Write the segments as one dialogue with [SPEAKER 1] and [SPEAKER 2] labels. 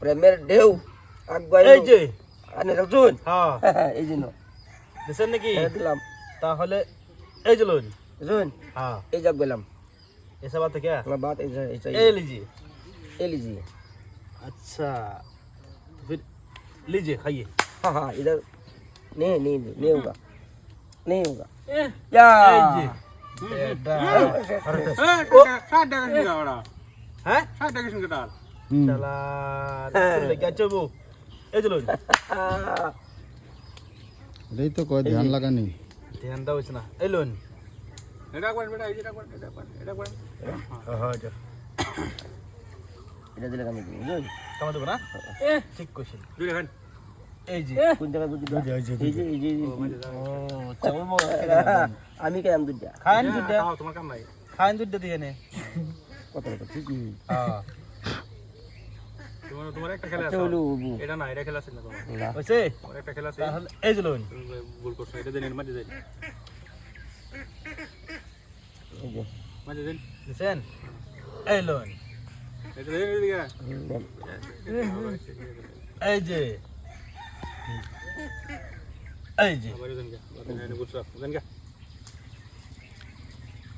[SPEAKER 1] প্রেমের ঢেউ আগুয়াই
[SPEAKER 2] এই যে
[SPEAKER 1] আনে চলছুন
[SPEAKER 2] হ্যাঁ
[SPEAKER 1] এই জন্য
[SPEAKER 2] দিছেন নাকি
[SPEAKER 1] হ্যাঁ, দিলাম
[SPEAKER 2] তাহলে এই যে লোন
[SPEAKER 1] শুন
[SPEAKER 2] হ্যাঁ
[SPEAKER 1] এই যাক গেলাম
[SPEAKER 2] ऐसा बात है क्या
[SPEAKER 1] আমার বাত এই যে- এই যে-
[SPEAKER 2] ये लीजिए
[SPEAKER 1] এই लीजिए
[SPEAKER 2] अच्छा तो फिर लीजिए खाइए
[SPEAKER 1] हाँ हाँ इधर नहीं नहीं नहीं नहीं होगा नहीं होगा
[SPEAKER 2] ए,
[SPEAKER 1] या
[SPEAKER 2] এই যে বেটা। হ্যাঁ শালা লেগে বউ এই লোন
[SPEAKER 3] এটাই তো কয় ধ্যান লাগানি
[SPEAKER 2] ধ্যান দাও না এই লোন হ্যাঁ যা
[SPEAKER 1] এটা দিলে কামে দিবি বুঝলি
[SPEAKER 2] দেবো না ঠিক কোশ্চেন এই যে
[SPEAKER 1] কোন জায়গায় বুঝলি
[SPEAKER 2] এই যে, এই যে,
[SPEAKER 1] এই যে এই যে এই যে।
[SPEAKER 2] ও চাউল বউ
[SPEAKER 1] আমি কেন দুটা
[SPEAKER 2] খান খান দুধটা দিয়ে নে
[SPEAKER 1] কত ঠিকই
[SPEAKER 2] হ্যাঁ
[SPEAKER 4] তোমার একটা খেলা
[SPEAKER 1] আচ্ছা
[SPEAKER 4] এটা না এটা খেলা আছে না তোমার?
[SPEAKER 1] না।
[SPEAKER 4] তোমার একটা খেলা আছে।
[SPEAKER 2] তাহলে এই যে লোন
[SPEAKER 4] ভুল করছ এটা দেন মাঝে দেন মাঝে দেন
[SPEAKER 2] দিছেন এই লোন
[SPEAKER 4] এটা দেন এদিকে।
[SPEAKER 2] এই যে। এই যে।
[SPEAKER 4] আবার দেন গা এটা বুঝছ দেন গা।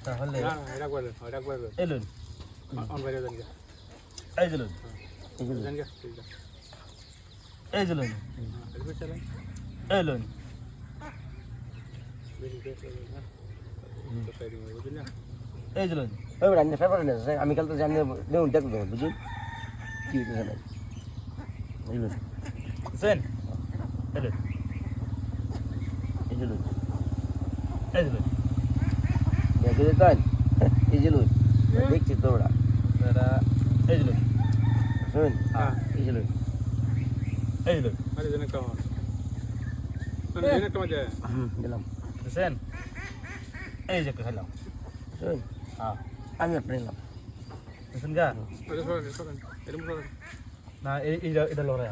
[SPEAKER 2] তাহলে
[SPEAKER 4] না না, এটা করে এটা করে
[SPEAKER 2] এই লোন
[SPEAKER 4] অন বাইরে দেন গা।
[SPEAKER 2] এই যে লোন
[SPEAKER 1] এই যে
[SPEAKER 2] লোন এই লোন এই যে লোন
[SPEAKER 1] আমি কাল তো জানি দেউন দেখো দেবো বুঝলি? কি হইতেছে না এই
[SPEAKER 2] লোন
[SPEAKER 1] এই যে
[SPEAKER 2] এই যে লোন
[SPEAKER 1] দেখে এই যে দেখছি তো ওরা।
[SPEAKER 2] এটা এই যে লোন
[SPEAKER 1] শুন
[SPEAKER 4] হ্যাঁ
[SPEAKER 1] এই যে লুই
[SPEAKER 2] এই যে লোন
[SPEAKER 4] মাঝে দেন একটা আমার মানে দেন একটা মাঝে
[SPEAKER 1] হুম দিলাম
[SPEAKER 2] দিছেন এই যে খেলাম
[SPEAKER 1] শুন
[SPEAKER 2] হ্যাঁ
[SPEAKER 1] আমি আপনি নিলাম
[SPEAKER 2] দিছেন গা
[SPEAKER 4] এটা সরেন সরেন এটা সরেন
[SPEAKER 2] না এই এটা এটা লড়াই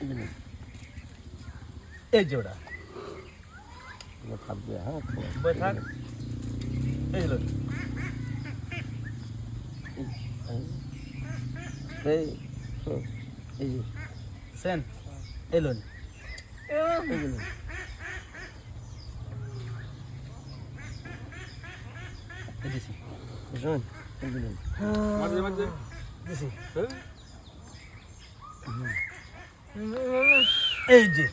[SPEAKER 1] এই যে লুই
[SPEAKER 2] এই যে ওটা
[SPEAKER 1] এটা থাকবে হ্যাঁ
[SPEAKER 2] বই থাক এই যে লোন
[SPEAKER 1] এই এই যে
[SPEAKER 2] দিছেন এই
[SPEAKER 1] যে
[SPEAKER 2] দিছি।
[SPEAKER 1] শুন এই যে
[SPEAKER 4] হ্যাঁ?
[SPEAKER 2] এই যে।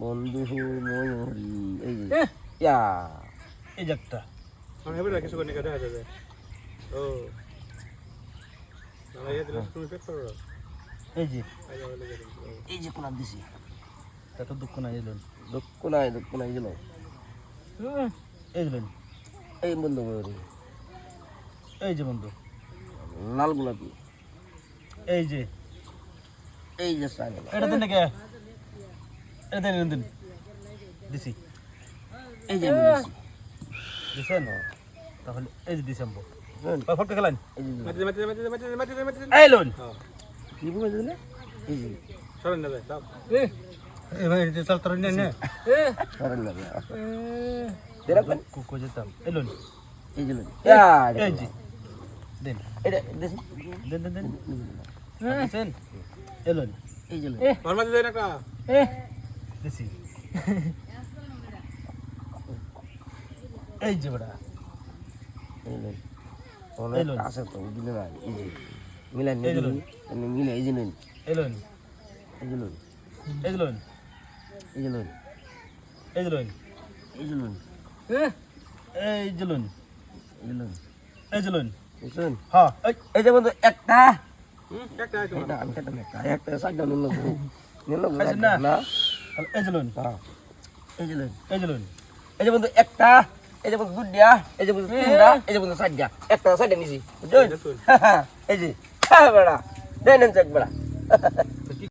[SPEAKER 1] বন্ধু এই ইয়া।
[SPEAKER 2] এই একটা।
[SPEAKER 4] আমি হেবে কিছু করে দেখা যাবে। ও না এটা দিলে তুমি পেট করো
[SPEAKER 2] এই যে।
[SPEAKER 4] গেল
[SPEAKER 1] এই যে কোন দিছি।
[SPEAKER 2] এত দুঃখ নাই
[SPEAKER 1] দুঃখ নাই দুঃখ নাই এই যে
[SPEAKER 2] এই
[SPEAKER 1] বন্ধু
[SPEAKER 2] এই যে বন্ধু।
[SPEAKER 1] লাল গোলাপি।
[SPEAKER 2] এই যে।
[SPEAKER 1] এই যে সাইন
[SPEAKER 2] এটা দিন নাকি? এটা দিন দিন। দিছি।
[SPEAKER 1] এই যে।
[SPEAKER 2] দিছেন? তাহলে এই যে ডিসেম্বর ফটকে খেলেন
[SPEAKER 1] এই যে।
[SPEAKER 4] মাঝে মাঝে মাঝে মাঝে মাঝে মাঝে মাঝে
[SPEAKER 2] এই লোন
[SPEAKER 4] হ্যাঁ
[SPEAKER 1] কি বুঝে দিলে এই যে।
[SPEAKER 4] সরেন না যায় সব
[SPEAKER 1] সরল লাগে তেরা কোন
[SPEAKER 2] কুকো যেতাম। এই লোন
[SPEAKER 1] এই যে। ইয়া
[SPEAKER 2] এই যে। দিন।
[SPEAKER 1] এটা দিছি
[SPEAKER 2] দিন দিন দিন। দিছেন এই লোন
[SPEAKER 1] এই যে লুই।
[SPEAKER 4] আর মাঝে যায় না কা
[SPEAKER 2] দিছি এই যে বড়া।
[SPEAKER 1] এই লুই। অনেক। আছে তো বুঝলে না এই যে মিলাই। নিয়ে মিলে এই যে লুই।
[SPEAKER 2] এই
[SPEAKER 1] যে লুই।
[SPEAKER 2] এই যে লোন
[SPEAKER 1] এই যে লুই।
[SPEAKER 2] এই যে লোন
[SPEAKER 1] এই যে লুই।
[SPEAKER 2] এই যে লোন
[SPEAKER 1] এই যে
[SPEAKER 2] এই যে লোন
[SPEAKER 1] বুঝছেন?
[SPEAKER 2] হ্যাঁ এই
[SPEAKER 1] এই যে বন্ধু একটা
[SPEAKER 4] হুম একটা
[SPEAKER 1] আমি খেতাম একটা একটা সাইডটা নিল নিল
[SPEAKER 2] না?
[SPEAKER 1] না
[SPEAKER 2] এই যে লোন
[SPEAKER 1] হ্যাঁ এই যে লুই।
[SPEAKER 2] এই যে লোন
[SPEAKER 1] এই যে বন্ধু একটা এই যে বন্ধু দিয়া এই যে বন্ধু তিনটা এই যে বন্ধু চারটা একটা সাইডে নিছি।
[SPEAKER 4] বুঝলি
[SPEAKER 1] এই যে হ্যাঁ বেড়া। দেন চেক বেড়া।